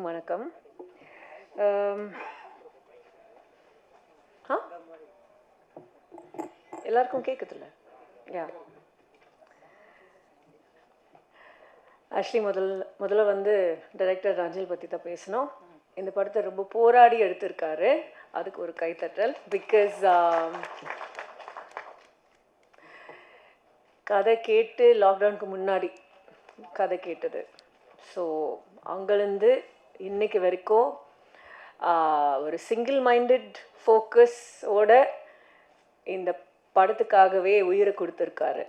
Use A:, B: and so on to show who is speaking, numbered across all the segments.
A: எல்லாருக்கும் வணக்கம். ஆ எல்லாருக்கும் கேட்குதுல்ல யா. ஆக்சுவலி முதல் முதல்ல வந்து டைரக்டர் ரஞ்சில் பற்றி தான் பேசணும். இந்த படத்தை ரொம்ப போராடி எடுத்திருக்காரு. அதுக்கு ஒரு கைத்தட்டல். பிகாஸ் um, கதை கேட்டு லாக்டவுனுக்கு முன்னாடி கதை கேட்டது. ஸோ அங்கேருந்து இன்னைக்கு வரைக்கும் ஒரு சிங்கிள் மைண்டட் ஃபோக்கஸோட இந்த படத்துக்காகவே உயிரை கொடுத்துருக்காரு.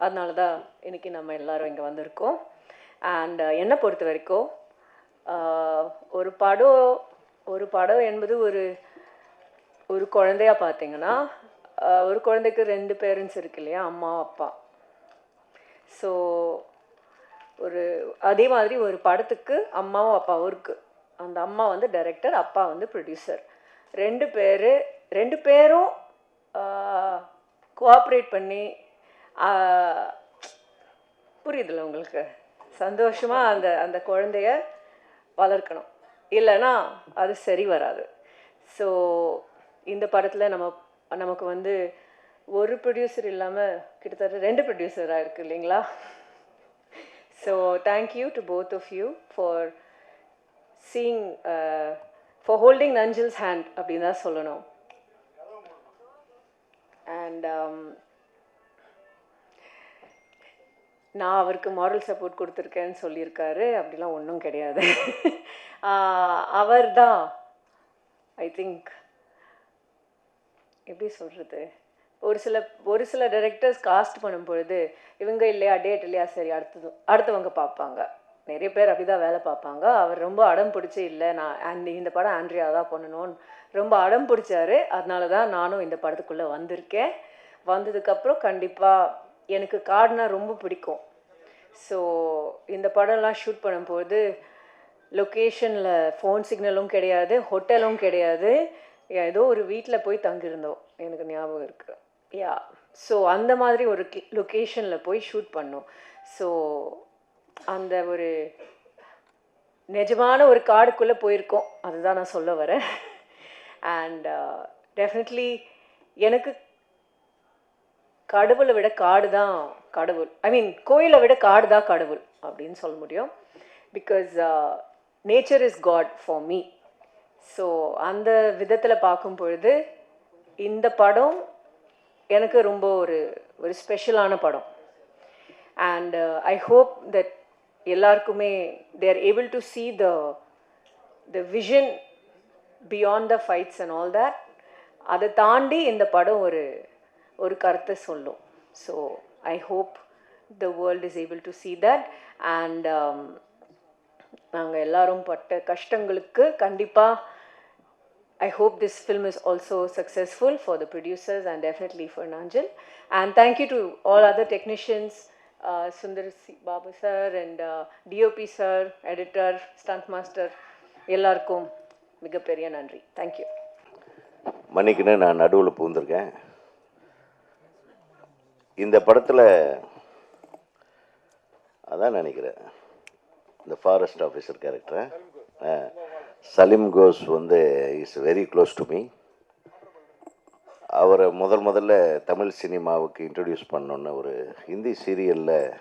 A: அதனால தான் இன்னைக்கு நம்ம எல்லாரும் இங்கே வந்திருக்கோம். அண்ட் என்னை பொறுத்த வரைக்கும் ஒரு படம் ஒரு படம் என்பது ஒரு ஒரு குழந்தையா பார்த்தீங்கன்னா ஒரு குழந்தைக்கு ரெண்டு பேரண்ட்ஸ் இருக்கு இல்லையா? அம்மா அப்பா. ஸோ ஒரு அதே மாதிரி ஒரு படத்துக்கு அம்மாவும் அப்பாவும் இருக்குது அந்த அம்மா வந்து டைரக்டர் அப்பா வந்து ப்ரொடியூசர் ரெண்டு பேர் ரெண்டு பேரும் கோஆப்ரேட் பண்ணி புரியுதுல்ல உங்களுக்கு? சந்தோஷமாக அந்த அந்த குழந்தைய வளர்க்கணும். இல்லைன்னா அது சரி வராது. ஸோ இந்த படத்தில் நம்ம நமக்கு வந்து ஒரு ப்ரொடியூசர் இல்லாமல் கிட்டத்தட்ட ரெண்டு ப்ரொடியூசராக இருக்குது இல்லைங்களா? So thank you to both of you for seeing for holding நஞ்சல்ஸ் hand அப்படின்னு தான் சொல்லணும். அண்ட் um, நான் அவருக்கு மாரல் சப்போர்ட் கொடுத்துருக்கேன்னு சொல்லியிருக்காரு. அப்படிலாம் ஒன்றும் கிடையாது. அவர் தான் ஐ திங்க் எப்படி சொல்கிறது ஒரு சில ஒரு சில டைரக்டர்ஸ் காஸ்ட் பண்ணும் பொழுது இவங்க இல்லையா டேட் இல்லையா சரி அடுத்தது அடுத்தவங்க பார்ப்பாங்க. நிறைய பேர் அப்படிதான் வேலை பார்ப்பாங்க. அவர் ரொம்ப அடம் பிடிச்சி இல்லை நான் and இந்த படம் ஆண்ட்ரியா தான் பண்ணணும்னு ரொம்ப அடம் பிடிச்சாரு. அதனால தான் நானும் இந்த படத்துக்குள்ளே வந்திருக்கேன். வந்ததுக்கப்புறம் கண்டிப்பாக எனக்கு காடுனா ரொம்ப பிடிக்கும். ஸோ இந்த படம்லாம் ஷூட் பண்ணும்போது லொக்கேஷனில் ஃபோன் சிக்னலும் கிடையாது ஹோட்டலும் கிடையாது. ஏதோ ஒரு வீட்டில் போய் தங்கியிருந்தோம். எனக்கு ஞாபகம் இருக்குது யா ஸோ அந்த மாதிரி ஒரு லொக்கேஷனில் போய் ஷூட் பண்ணோம். ஸோ அந்த ஒரு நிஜமான ஒரு காடுக்குள்ளே போயிருக்கோம். அதுதான் நான் சொல்ல வரேன். அண்ட் டெஃபினெட்லி uh, எனக்கு கடவுளை விட காடு தான் கடவுள். ஐ மீன் கோயிலை விட காடு தான் கடவுள் அப்படின்னு சொல்ல முடியும். Because nature is God for me so அந்த விதத்தில் பார்க்கும் பொழுது இந்த படம் எனக்கு ரொம்ப ஒரு ஒரு ஸ்பெஷலான படம். அண்ட் ஐ ஹோப் தட் எல்லாருக்குமே there able to see the the vision beyond the fights and all that அதை தாண்டி இந்த படம் ஒரு ஒரு கருத்தை சொல்லும். So I hope the world is able to see that and நாங்கள் எல்லாரும் பட்ட கஷ்டங்களுக்கு கண்டிப்பாக I hope this film is also successful for the producers and definitely for Nanjal. And thank you to all other technicians, uh, Sundar Babu sir and uh, DOP sir, editor, stunt master, எல்லாருக்கும் மிகப்பெரிய நன்றி thank you
B: மன்னிக்கணும் நான் நடுவில் பூந்திருக்கேன் இந்த படத்தில் அதான் நினைக்கிறேன் இந்த forest officer character Saleem Ghouse வந்து is very close to me அவரை முதல் முதல்ல தமிழ் சினிமாவுக்கு இன்ட்ரடியூஸ் பண்ணோன்னு ஒரு ஹிந்தி சீரியலில்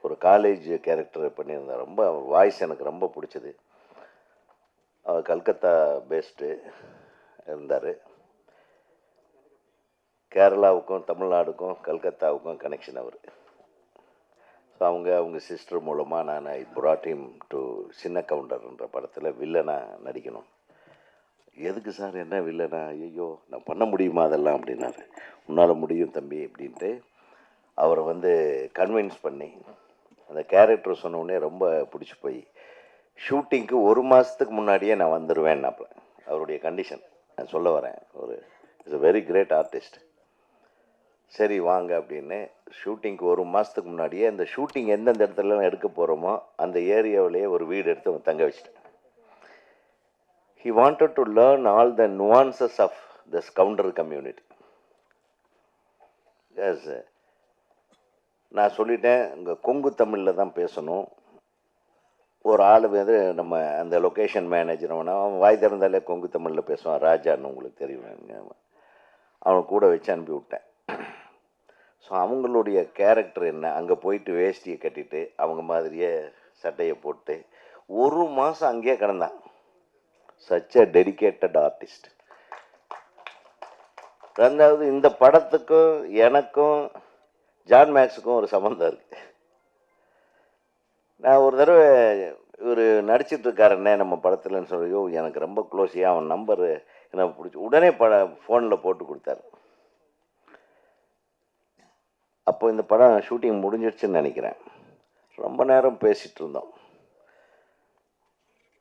B: ஒரு காலேஜ் கேரக்டர் பண்ணியிருந்தார் ரொம்ப அவர் வாய்ஸ் எனக்கு ரொம்ப பிடிச்சது. அவர் கல்கத்தா பேஸ்டு இருந்தார். கேரளாவுக்கும் தமிழ்நாடுக்கும் கல்கத்தாவுக்கும் கனெக்ஷன் அவர். அவங்க அவங்க சிஸ்டர் மூலமாக நான் ஐ brought டு சின்ன கவுண்டர்ன்ற படத்தில் வில்லனாக நடிக்கணும். எதுக்கு சார் என்ன வில்லனா ஐயோ நான் பண்ண முடியுமா அதெல்லாம் அப்படின்னாரு. உன்னால் முடியும் தம்பி அப்படின்ட்டு அவரை வந்து கன்வின்ஸ் பண்ணி அந்த கேரக்டர் சொன்னோடனே ரொம்ப பிடிச்சி போய் ஷூட்டிங்க்கு ஒரு மாதத்துக்கு முன்னாடியே நான் வந்துடுவேன்னாப்புல அவருடைய கண்டிஷன் நான் சொல்ல வரேன். ஒரு it's a very great artist சரி வாங்க அப்படின்னு ஷூட்டிங்க்கு ஒரு மாதத்துக்கு முன்னாடியே அந்த ஷூட்டிங் எந்தெந்த இடத்துலலாம் எடுக்க போகிறோமோ அந்த ஏரியாவிலேயே ஒரு வீடு எடுத்து அவன் தங்க வச்சிட்டேன். He wanted to learn all the nuances of the ஸ்கவுண்டர் community S நான் சொல்லிட்டேன் இங்கே கொங்கு தமிழில் தான் பேசணும். ஒரு ஆள் வந்து நம்ம அந்த லொக்கேஷன் மேனேஜர் அவன் அவன் வாய் திறந்தாலே கொங்கு தமிழில் பேசுவான் ராஜான்னு உங்களுக்கு தெரியும். அவனை கூட வச்சு அனுப்பி விட்டேன். ஸோ அவங்களுடைய கேரக்டர் என்ன? அங்கே போயிட்டு வேஷ்டியை கட்டிட்டு அவங்க மாதிரியே சட்டையை போட்டு ஒரு மாதம் அங்கேயே கிடந்தான். சச் அ டெடிகேட்டட் ஆர்டிஸ்ட் ரெண்டாவது இந்த படத்துக்கும் எனக்கும் ஜான் மேக்ஸுக்கும் ஒரு சம்மந்தம் இருக்கு. நான் ஒரு தடவை இவர் நடிச்சிட்டு இருக்காருன்னே நம்ம படத்துலன்னு சொல்லியோ எனக்கு ரொம்ப க்ளோஸ் ஏன் அவன் நம்பரு எனக்கு பிடிச்சி உடனே பட ஃபோனில் போட்டு கொடுத்தாரு. அப்போ இந்த படம் ஷூட்டிங் முடிஞ்சிடுச்சுன்னு நினைக்கிறேன். ரொம்ப நேரம் பேசிகிட்டு இருந்தோம்.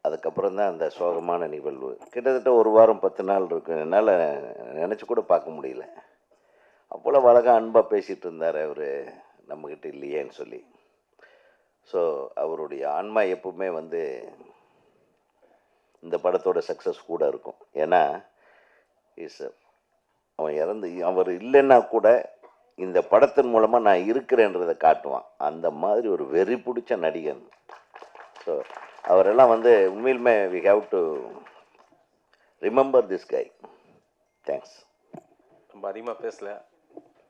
B: அதுக்கப்புறம் தான் அந்த சோகமான நிகழ்வு. கிட்டத்தட்ட ஒரு வாரம் பத்து நாள் இருக்கு என்னால் நினச்சி கூட பார்க்க முடியல. அவ்வளோ அழகாக அன்பாக பேசிகிட்டு இருந்தார் அவர். நம்மக்கிட்ட இல்லையேன்னு சொல்லி. ஸோ அவருடைய ஆன்மா எப்பவுமே வந்து இந்த படத்தோட சக்ஸஸ் கூட இருக்கும். ஏன்னா இஸ் அவன் இறந்து அவர் இல்லைன்னா கூட இந்த படத்தின் மூலமாக நான் இருக்கிறேன்றதை காட்டுவான். அந்த மாதிரி ஒரு வெறி பிடிச்ச நடிகன். ஸோ அவரெல்லாம் வந்து உண்மையிலுமே we have to remember this guy thanks
C: ரொம்ப அதிகமாக பேசல.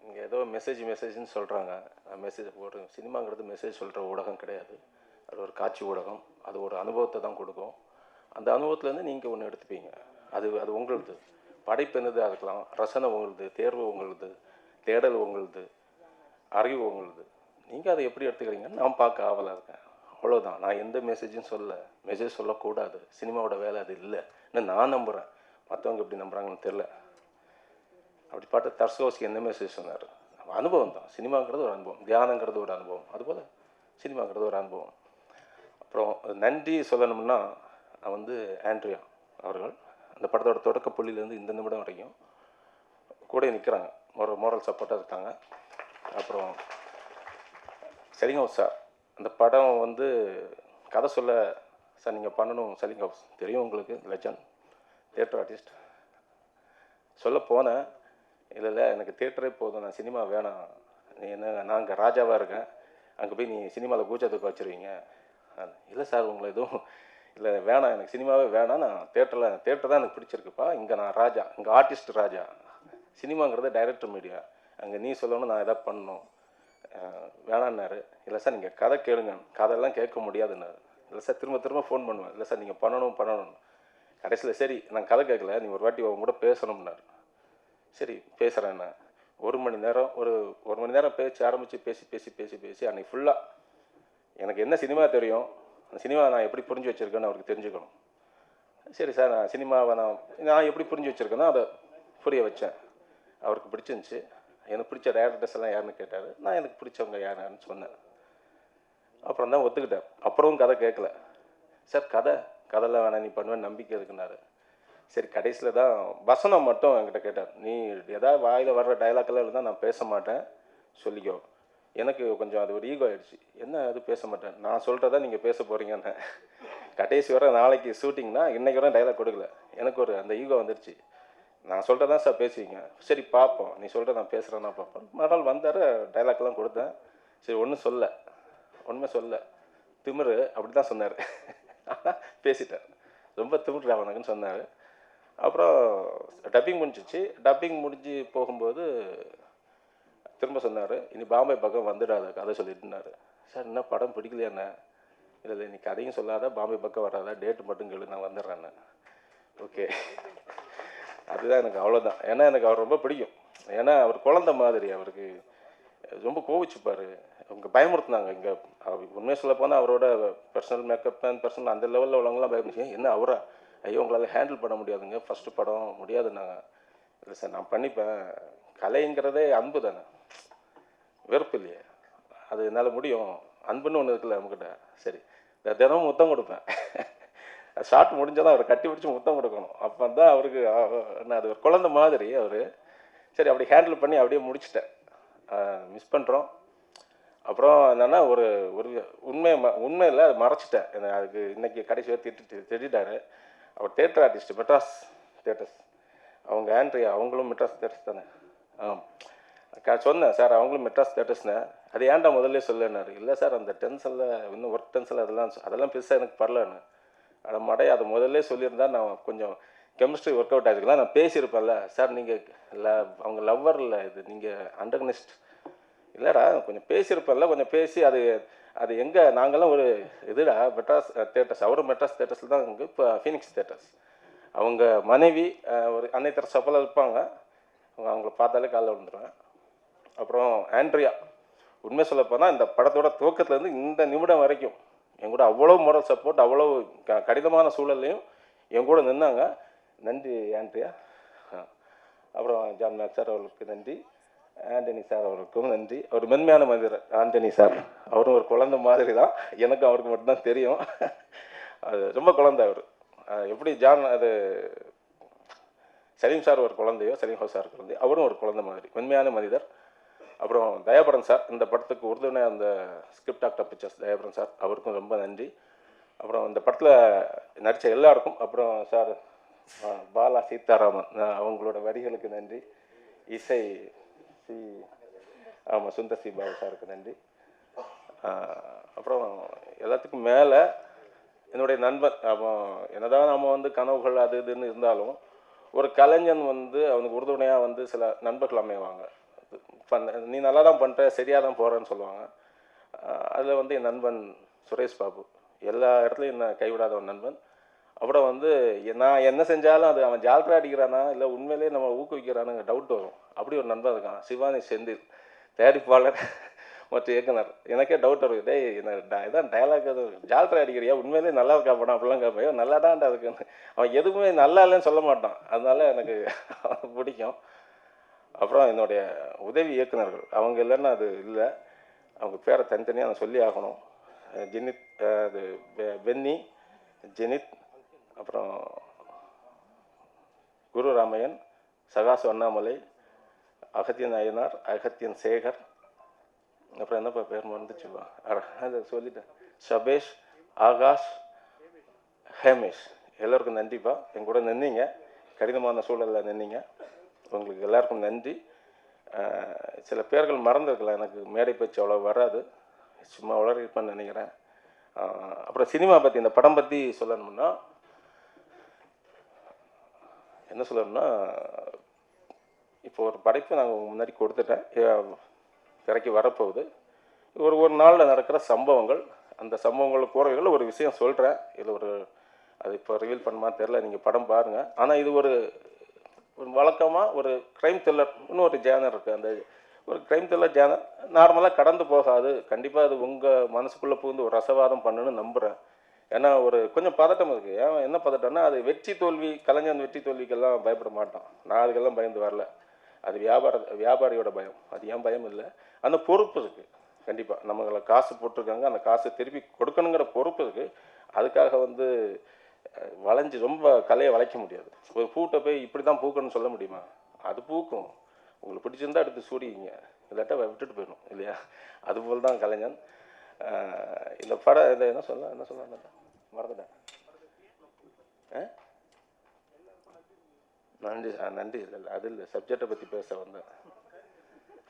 C: இங்கே ஏதோ மெசேஜ் மெசேஜ்னு சொல்கிறாங்க மெசேஜ் போடுறோம் சினிமாங்கிறது மெசேஜ் சொல்கிற ஊடகம் கிடையாது. அது ஒரு காட்சி ஊடகம். அது ஒரு அனுபவத்தை தான் கொடுக்கும். அந்த அனுபவத்துலேருந்து நீங்கள் ஒன்று எடுத்துப்பீங்க. அது அது உங்களுது. படைப்பு என்னதாக இருக்கலாம். ரசனை உங்களுது தேர்வு உங்களுது. தேடல் உங்களுது அறிவு உங்களுது. நீங்கள் அதை எப்படி எடுத்துக்கிறீங்கன்னு நான் பார்க்க ஆவலாக இருக்கேன். அவ்வளோதான் நான் எந்த மெசேஜும் சொல்ல மெசேஜ் சொல்லக்கூடாது. சினிமாவோட வேலை அது இல்லை. நான் நம்புகிறேன் மற்றவங்க எப்படி நம்புகிறாங்கன்னு தெரில அப்படி பார்த்து தர்சோஸ்க்கு என்ன மெசேஜ் சொன்னார்? அனுபவம் தான். சினிமாங்கிறது ஒரு அனுபவம். தியானங்கிறது ஒரு அனுபவம். அதுபோல் சினிமாங்கிறது ஒரு அனுபவம். அப்புறம் நன்றி சொல்லணும்னா நான் வந்து ஆண்ட்ரியா அவர்கள் அந்த படத்தோட தொடக்க புள்ளியிலேருந்து இந்த நிமிடம் வரைக்கும் கூட நிற்கிறாங்க ஒரு மோரல் சப்போர்ட்டாக இருக்காங்க. அப்புறம் செலிங் ஹவுஸ் சார் அந்த படம் வந்து கதை சொல்ல சார் நீங்கள் பண்ணணும். செலிங் ஹவுஸ் தெரியும் உங்களுக்கு லெஜண்ட் தியேட்டர் ஆர்டிஸ்ட் சொல்ல போனேன். இல்லை இல்லை எனக்கு தேட்டரே போதும் நான் சினிமா வேணாம். நீ என்ன நான் அங்கே ராஜாவாக இருக்கேன். அங்கே போய் நீ சினிமாவில் கூச்சத்துக்கு வச்சுருவீங்க. இல்லை சார் உங்களை எதுவும் இல்லை வேணாம் எனக்கு சினிமாவே வேணாம். நான் தேட்டரில் தேட்டர் தான் எனக்கு பிடிச்சிருக்குப்பா. இங்கே நான் ராஜா இங்கே ஆர்டிஸ்ட் ராஜா. சினிமாங்கிறது டைரக்டர் மீடியா அங்கே நீ சொல்லணும் நான் எதாவது பண்ணணும். வேணான்னாரு. இல்லை சார் நீங்கள் கதை கேளுங்க கதையெல்லாம் கேட்க முடியாதுன்னாரு. இல்லை சார் திரும்ப திரும்ப ஃபோன் பண்ணுவேன். இல்லை சார் நீங்கள் பண்ணணும் பண்ணணும் கடைசியில் சரி நான் கதை கேட்கல நீ ஒரு வாட்டி அவங்க கூட பேசணும்னாரு. சரி பேசுகிறேன் ஒரு மணி நேரம் ஒரு ஒரு மணி நேரம் பேச்சு ஆரம்பித்து பேசி பேசி பேசி பேசி அன்றைக்கி ஃபுல்லாக எனக்கு என்ன சினிமா தெரியும்? அந்த சினிமா நான் எப்படி புரிஞ்சு வச்சுருக்கேன்னு அவருக்கு தெரிஞ்சுக்கணும். சரி சார் நான் சினிமாவை நான் நான் எப்படி புரிஞ்சு வச்சுருக்கேனோ அதை புரிய வச்சேன். அவருக்கு பிடிச்சிருந்துச்சி. எனக்கு பிடிச்ச டேரக்டர்ஸ் எல்லாம் யாருன்னு கேட்டார். நான் எனக்கு பிடிச்சவங்க யாருன்னு சொன்னேன். அப்புறம் தான் ஒத்துக்கிட்டேன். அப்புறமும் கதை கேட்கல. சார் கதை கதைலாம் வேணாம் நீ பண்ணுவேன் நம்பிக்கை இருக்குனாரு சரி கடைசியில் தான் வசனம் மட்டும் என்கிட்ட கேட்டார். நீ எதாவது வாயில் வர்ற டைலாக்கெல்லாம் இருந்தால் நான் பேச மாட்டேன். சொல்லிக்கோ. எனக்கு கொஞ்சம் அது ஒரு ஈகோ ஆயிடுச்சு. என்ன அது பேச மாட்டேன்? நான் சொல்கிறதா நீங்கள் பேச போகிறீங்கன்னு கடைசி வர நாளைக்கு ஷூட்டிங்னா இன்றைக்கி வர டைலாக் கொடுக்கல. எனக்கு ஒரு அந்த ஈகோ வந்துடுச்சு நான் சொல்கிறதா சார் பேசுவீங்க சரி பார்ப்போம். நீ சொல்கிற நான் பேசுகிறேன்னா பார்ப்போம். மறுநாள் வந்தார் டைலாக்லாம் கொடுத்தேன். சரி ஒன்றும் சொல்ல. ஒன்றுமே சொல்ல. திமிரு அப்படி தான் சொன்னார். ஆனால் பேசிட்டார். ரொம்ப திமிரு அவனுக்குன்னு சொன்னார். அப்புறம் டப்பிங் முடிஞ்சிச்சு. டப்பிங் முடிஞ்சு போகும்போது திரும்ப சொன்னார் இனி பாம்பே பக்கம் வந்துடாத கதை சொல்லிட்டுனாரு. சார் என்ன படம் பிடிக்கலையாண்ணே இல்லை இல்லை நீ கதையும் சொல்லாத பாம்பே பக்கம் வராத டேட்டு மட்டும் கேளு நான் வந்துடுறேன்னு ஓகே அதுதான் எனக்கு அவ்வளோதான் ஏன்னா எனக்கு அவர் ரொம்ப பிடிக்கும். ஏன்னா அவர் குழந்த மாதிரி அவருக்கு. ரொம்ப கோவிச்சுப்பார் அவங்க பயமுறுத்துனாங்க இங்கே. உண்மையை சொல்ல போனால் அவரோட பர்சனல் மேக்கப் அண்ட் பர்சனல் அந்த லெவலில் உள்ளவங்களாம் பயமுச்சு என்ன அவரா? ஐயோ உங்களால் ஹேண்டில் பண்ண முடியாதுங்க. ஃபஸ்ட்டு படம் முடியாதுன்னாங்க. இல்லை சார் நான் பண்ணிப்பேன். கலைங்கிறதே அன்பு தானே. வெறுப்பு இல்லையே. அது என்னால் முடியும். அன்புன்னு ஒன்று இருக்குல்ல நம்மக்கிட்ட சரி. தினமும் முத்தம் கொடுப்பேன். ஷார்ட் முடிஞ்சாலும் அவரை கட்டி பிடிச்சி முத்தம் கொடுக்கணும். அப்போ தான் அவருக்கு என்ன அது ஒரு குழந்தை மாதிரி அவர். சரி அப்படி ஹேண்டில் பண்ணி அப்படியே முடிச்சிட்டேன். மிஸ் பண்ணுறோம் அப்புறம் என்னென்னா ஒரு ஒரு உண்மை ம உண்மையில் அதை மறைச்சிட்டேன். அதுக்கு இன்னைக்கு கடைசி வரை திட்டு திட்டாரு அவர் தேட்டர் ஆர்டிஸ்ட் மெட்ராஸ் தேட்டர்ஸ் அவங்க ஆண்ட்ரியா அவங்களும் மெட்ராஸ் தேட்டர்ஸ் தானே? ஆ க- சொன்னேன் சார் அவங்களும் மெட்ராஸ் தேட்டர்ஸ்னேன் அது ஏன்டா முதல்ல சொல்லுன்னாரு? இல்லை சார் அந்த டென்ஷனில் இன்னும் ஒர்க் டென்ஷனில் அதெல்லாம் அதெல்லாம் பெருசாக எனக்கு பரலன்னு மடை அதை முதல்ல சொல்லியிருந்தா நான் கொஞ்சம் கெமிஸ்ட்ரி ஒர்க் அவுட் ஆகிருக்கலாம் நான் பேசியிருப்பேன்ல. சார் நீங்கள் ல அவங்க லவ்வர் இல்லை இது நீங்கள் அண்டர்னிஸ்ட் இல்லைடா கொஞ்சம் பேசியிருப்பேன்ல கொஞ்சம் பேசி அது அது எங்கே நாங்களாம் ஒரு இதுடா மெட்ராஸ் தேட்டர்ஸ் அவரும் மெட்ராஸ் தேட்டர்ஸில் தான் இங்கே இப்போ ஃபீனிக்ஸ் தேட்டர்ஸ் அவங்க மனைவி ஒரு அன்னை தர சப்பலில் இருப்பாங்க. அவங்க அவங்கள பார்த்தாலே காலைல விழுந்துருவேன். அப்புறம் ஆண்ட்ரியா. உண்மை சொல்லப்போனால் இந்த படத்தோட துவக்கத்துலேருந்து இந்த நிமிடம் வரைக்கும் என் கூட அவ்வளோ moral சப்போர்ட் அவ்வளோ க கடினமான சூழல்லையும் என் கூட நின்னாங்க. நன்றி ஆண்ட்ரியா. அப்புறம் ஜான் மேக் சார் அவர்களுக்கு நன்றி. ஆண்டனி சார் அவருக்கும் நன்றி. அவர் மென்மையான மனிதர் ஆண்டனி சார். அவரும் ஒரு குழந்தை மாதிரி தான் எனக்கும் அவருக்கு மட்டும்தான் தெரியும். அது ரொம்ப குழந்தை அவர். எப்படி ஜான் அது சலீம் சார் ஒரு குழந்தையோ சலீம் ஹோ சார் குழந்தையோ அவரும் ஒரு குழந்தை மாதிரி மென்மையான மனிதர். அப்புறம் தயாபரன் சார் இந்த படத்துக்கு உறுதுணை அந்த script actor pictures Thayabaran sir அவருக்கும் ரொம்ப நன்றி. அப்புறம் இந்த படத்தில் நடித்த எல்லாருக்கும் அப்புறம் சார் பாலா சீதாராமன் அவங்களோட வரிகளுக்கு நன்றி. இசை சி ஆமாம் சுந்தர் சி பாபு சாருக்கு நன்றி. அப்புறம் எல்லாத்துக்கும் மேலே என்னுடைய நண்பன் அவன் என்னதான் நம்ம வந்து கனவுகள் அது இதுன்னு இருந்தாலும் ஒரு கலைஞன் வந்து அவனுக்கு உறுதுணையாக வந்து சில நண்பர்கள் அமைவாங்க. பண்ண நீ நல்லா தான் பண்ணுற சரியாக தான் போகிறேன்னு சொல்லுவாங்க அதில் வந்து என் நண்பன் சுரேஷ் பாபு. எல்லா இடத்துலையும் என்ன கைவிடாத ஒரு நண்பன். அப்புறம் வந்து நான் என்ன செஞ்சாலும் அது அவன் ஜால்ரா அடிக்கிறானா இல்லை உண்மையிலேயே நம்ம ஊக்குவிக்கிறானுங்க டவுட் வரும். அப்படி ஒரு நண்பன் இருக்கான் சிவானி செந்தில் தயாரிப்பாளர் மற்றும் இயக்குனர். எனக்கே டவுட் வரும். டேய் என்ன இதான் டயலாக் அது ஜால்ரா அடிக்கிறியா? உண்மையிலேயே நல்லா இருக்கா படம் அப்படிலாம் கேட்பையோ நல்லா தான் இருக்குன்னு. அவன் எதுவுமே நல்லா இல்லைன்னு சொல்ல மாட்டான். அதனால எனக்கு பிடிக்கும். அப்புறம் என்னுடைய உதவி இயக்குநர்கள். அவங்க இல்லைன்னா அது இல்லை. அவங்க பேரை தனித்தனியாக நான் சொல்லி ஆகணும். ஜெனித் அது வெண்ணி பென்னி ஜெனித் அப்புறம் குரு ராமையன் சகாசு அண்ணாமலை அகத்தியன் அய்யனார் அகத்தியன் சேகர் அப்புறம் என்னப்பா பேர் மறந்துச்சுப்பா அட, அதை சொல்லிட்டேன். சபேஷ் ஆகாஷ் ஹேமேஷ். எல்லோருக்கும் நன்றிப்பா என் கூட நின்னீங்க. கடினமான சூழலில் நின்னீங்க. உங்களுக்கு எல்லாருக்கும் நன்றி. சில பேர்கள் மறந்துருக்கலாம் எனக்கு மேடை பேச்சு அவ்வளோ வராது. சும்மா உளறிருப்பேன்னு நினைக்கிறேன். அப்புறம் சினிமா பற்றி இந்த படம் பற்றி சொல்லணும்னா என்ன சொல்லணும்னா இப்போ ஒரு படைப்பு நாங்கள் முன்னாடி கொடுத்துட்டேன். திரைக்கு வரப்போகுது. ஒரு ஒரு நாளில் நடக்கிற சம்பவங்கள் அந்த சம்பவங்கள் கூறவைகள் ஒரு விஷயம் சொல்கிறேன் இது ஒரு அது இப்போ ரிவீல் பண்ணுமா தெரில நீங்கள் படம் பாருங்கள் ஆனால் இது ஒரு ஒரு வழக்கமாக ஒரு க்ரைம் த்ரில்லர்னு ஒரு ஜேனர் இருக்குது அந்த ஒரு க்ரைம் த்ரில்லர் ஜேனர் நார்மலாக கடந்து போகாது. கண்டிப்பாக அது உங்கள் மனசுக்குள்ளே புகுந்து ஒரு ரசவாதம் பண்ணுன்னு நம்புகிறேன் ஏன்னா ஒரு கொஞ்சம் பதட்டம் இருக்குது ஏன் என்ன பதட்டம்னா அது வெற்றி தோல்வி கலைஞன் வெற்றி தோல்விக்கெல்லாம் பயப்பட மாட்டான். நான் அதுக்கெல்லாம் பயந்து வரல. அது வியாபார வியாபாரியோட பயம். அது ஏன் பயம் இல்லை? அந்த பொறுப்பு இருக்குது கண்டிப்பாக நம்மளை காசு போட்டிருக்காங்க. அந்த காசு திருப்பி கொடுக்கணுங்கிற பொறுப்பு இருக்குது அதுக்காக வந்து வளைஞ்சு ரொம்ப கலையை வளைக்க முடியாது. ஒரு பூட்டை போய் இப்படி தான் பூக்கணும்னு சொல்ல முடியுமா? அது பூக்கும். உங்களுக்கு பிடிச்சிருந்தா எடுத்து சூடிங்க இல்லாட்டா விட்டுட்டு போயிடும் இல்லையா? அதுபோல் தான் கலைஞன். இந்த படம் இதை என்ன சொல்ல என்ன சொல்ல மறந்துட்டேன். ஆ? நன்றி சார் நன்றி. இல்லை இல்லை அது இல்லை. சப்ஜெக்டை பற்றி பேச வந்தேன்.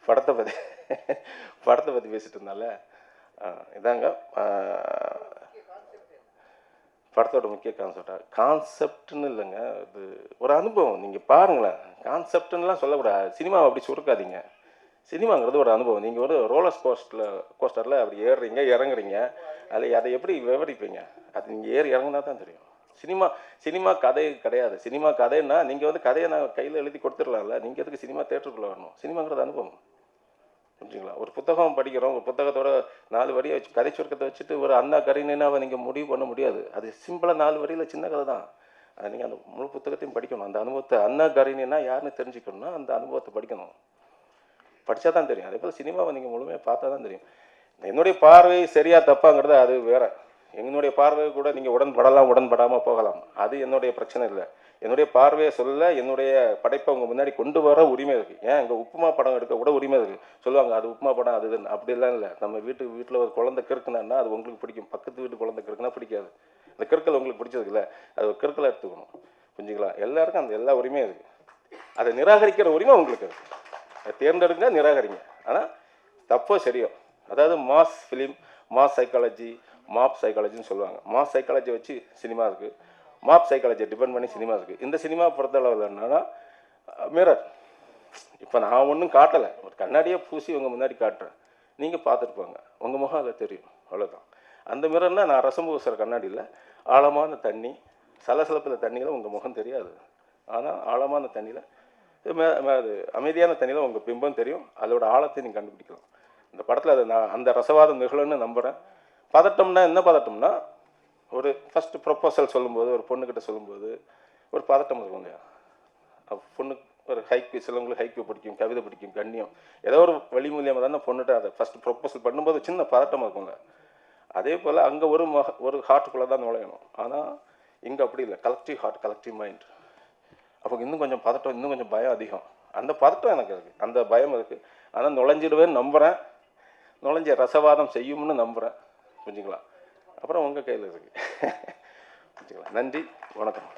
C: படத்தை பற்றி படத்தை பற்றி பேசிட்டு இருந்தால? இதாங்க. படத்தோட முக்கிய கான்செப்டாக கான்செப்ட்னு இல்லைங்க. இது ஒரு அனுபவம். நீங்கள் பாருங்களேன். கான்செப்ட்னுலாம் சொல்லக்கூடாது. சினிமாவை அப்படி சுருக்காதீங்க. சினிமாங்கிறது ஒரு அனுபவம். நீங்கள் ஒரு ரோலர் கோஸ்டில் கோஸ்டரில் அப்படி ஏறுறீங்க இறங்குறீங்க. அதில் அதை எப்படி விவரிப்பீங்க? அது நீங்கள் ஏறி இறங்குனா தான் தெரியும். சினிமா சினிமா கதை கிடையாது. சினிமா கதைன்னா நீங்கள் வந்து கதையை நான் கையில் எழுதி கொடுத்துடலாம்ல. நீங்கள் எதுக்கு சினிமா தேட்டருக்குள்ளே வரணும்? சினிமாங்கிறது அனுபவம். புரிஞ்சுங்களா? ஒரு புத்தகம் படிக்கிறோம் ஒரு புத்தகத்தோட நாலு வரியை வச்சு கதை சுருக்கத்தை வச்சுட்டு ஒரு அண்ணா கரினாவை நீங்கள் முடிவு பண்ண முடியாது. அது சிம்பிளாக நாலு வரியில் சின்ன கதை தான். அதை நீங்கள் அந்த முழு புத்தகத்தையும் படிக்கணும். அந்த அனுபவத்தை அண்ணா கரினா யாருன்னு தெரிஞ்சுக்கணும்னா அந்த அனுபவத்தை படிக்கணும். படித்தா தான் தெரியும். அதே போல் சினிமாவை நீங்கள் முழுமையாக பார்த்தா தான் தெரியும். என்னுடைய பார்வை சரியா தப்பாங்கிறது அது வேற. எங்களுடைய பார்வை கூட நீங்கள் உடன்படலாம் உடன்படாமல் போகலாம். அது என்னுடைய பிரச்சனை இல்லை. என்னுடைய பார்வையை சொல்ல என்னுடைய படைப்பை அவங்க முன்னாடி கொண்டு வர உரிமை இருக்குது ஏன்? இங்கே உப்புமா படம் எடுக்க கூட உரிமை இருக்குது சொல்லுவாங்க அது உப்புமா படம் அது இதுன்னு. அப்படிலாம் இல்லை. நம்ம வீட்டு வீட்டில் ஒரு குழந்தை கிறுக்குனா அது உங்களுக்கு பிடிக்கும். பக்கத்து வீட்டு குழந்தை கிறுக்குனா பிடிக்காது. அந்த கிறுக்கல் உங்களுக்கு பிடிச்சதுக்குல்ல அது ஒரு கிறுக்கலை எடுத்துக்கணும். புரிஞ்சுங்களா? எல்லாருக்கும் அந்த எல்லா உரிமையும் இருக்குது அதை நிராகரிக்கிற உரிமை உங்களுக்கு இருக்குது தேர்ந்தெடுங்க நிராகரிங்க. ஆனால் தப்போ சரியோ? அதாவது mass film mass psychology mob சைக்காலஜின்னு சொல்லுவாங்க. மாஸ் சைக்காலஜி வச்சு சினிமா இருக்குது மாப் சைக்காலஜியை டிபெண்ட் பண்ணி சினிமா இருக்குது இந்த சினிமா பொறுத்தளவில் என்னன்னா மிரர் இப்போ நான் ஒன்றும் காட்டலை. ஒரு கண்ணாடியே பூசி உங்கள் முன்னாடி காட்டுறேன். நீங்கள் பார்த்துருப்பாங்க உங்கள் முகம் அதில் தெரியும். அவ்வளோதான் அந்த மிரர்னால் நான் ரசம் பூசுகிற கண்ணாடியில் ஆழமான தண்ணி சலசலப்பில் தண்ணியில் உங்கள் முகம் தெரியாது. ஆனால் ஆழமான தண்ணியில் அது அமைதியான தண்ணியில் உங்கள் பிம்பம் தெரியும். அதோட ஆழத்தை நீங்கள் கண்டுபிடிக்கலாம். இந்த படத்தில் அதை நான் அந்த ரசவாதம் நிகழும்னு நம்புகிறேன் பதட்டம்னா என்ன பதட்டம்னா ஒரு ஃபஸ்ட்டு ப்ரொப்போசல் சொல்லும்போது ஒரு பொண்ணுக்கிட்ட சொல்லும்போது ஒரு பதட்டம் இருக்கும் இல்லையா பொண்ணு ஒரு ஹைக்கு சிலவங்களுக்கு ஹைக்கு பிடிக்கும் கவிதை பிடிக்கும் கண்ணியம். ஏதோ ஒரு வழி மூலியமாக தானே பொண்ணுகிட்ட அதை ஃபஸ்ட்டு ப்ரொப்போசல் பண்ணும்போது சின்ன பதட்டம் இருக்குங்க. அதே போல் அங்கே ஒரு மக ஒரு ஹார்ட்டுக்குள்ளே தான் நுழையணும். ஆனால் இங்கே அப்படி இல்லை. கலெக்டிவ் ஹார்ட் கலெக்டிவ் மைண்ட் அப்போ இன்னும் கொஞ்சம் பதட்டம் இன்னும் கொஞ்சம் பயம் அதிகம். அந்த பதட்டம் எனக்கு இருக்குது அந்த பயம் இருக்குது ஆனால் நுழைஞ்சிடுவேன்னு நம்புகிறேன் நுழைஞ்ச ரசவாதம் செய்யும்னு நம்புகிறேன் புரிஞ்சுங்களா? அப்புறம் உங்கள் கையில் இருக்குது நன்றி. வணக்கம்.